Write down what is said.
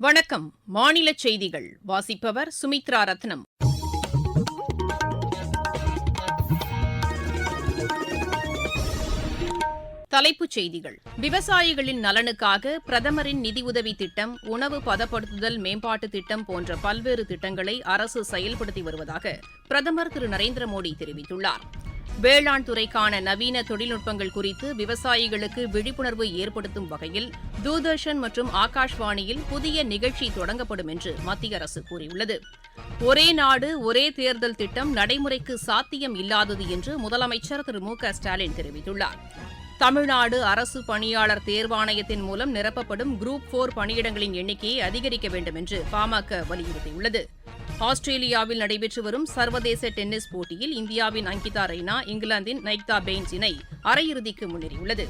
வணக்கம். மாநில செய்திகள். வாசிப்பவர் சுமித்ரா ரத்னம். தலைப்புச் செய்திகள். விவசாயிகளின் நலனுக்காக பிரதமரின் நிதியுதவி திட்டம் உணவு பதப்படுத்துதல் மேம்பாட்டு திட்டம் போன்ற பல்வேறு திட்டங்களை அரசு செயல்படுத்தி வருவதாக பிரதமர் திரு நரேந்திர மோடி தெரிவித்துள்ளார். வேளாண் துறைக்கான நவீன தொழில்நுட்பங்கள் குறித்து விவசாயிகளுக்கு விழிப்புணர்வு ஏற்படுத்தும் வகையில் தூர்தர்ஷன் மற்றும் ஆகாஷ்வாணியில் புதிய நிகழ்ச்சி தொடங்கப்படும் என்று மத்திய அரசு கூறியுள்ளது. ஒரே நாடு ஒரே தேர்தல் திட்டம் நடைமுறைக்கு சாத்தியம் இல்லாதது என்று முதலமைச்சர் திரு மு க ஸ்டாலின் தெரிவித்துள்ளார். தமிழ்நாடு அரசு பணியாளர் தேர்வாணையத்தின் மூலம் நிரப்பப்படும் குரூப் போர் பணியிடங்களின் எண்ணிக்கையை அதிகரிக்க வேண்டும் என்று பாமக வலியுறுத்தியுள்ளது. ஆஸ்திரேலியாவில் நடைபெற்று வரும் சர்வதேச டென்னிஸ் போட்டியில் இந்தியாவின் அங்கிதா ரெய்னா இங்கிலாந்தின் நைக்தா பெயின்ஸ் இணை அரையிறுதிக்கு முன்னேறியுள்ளது.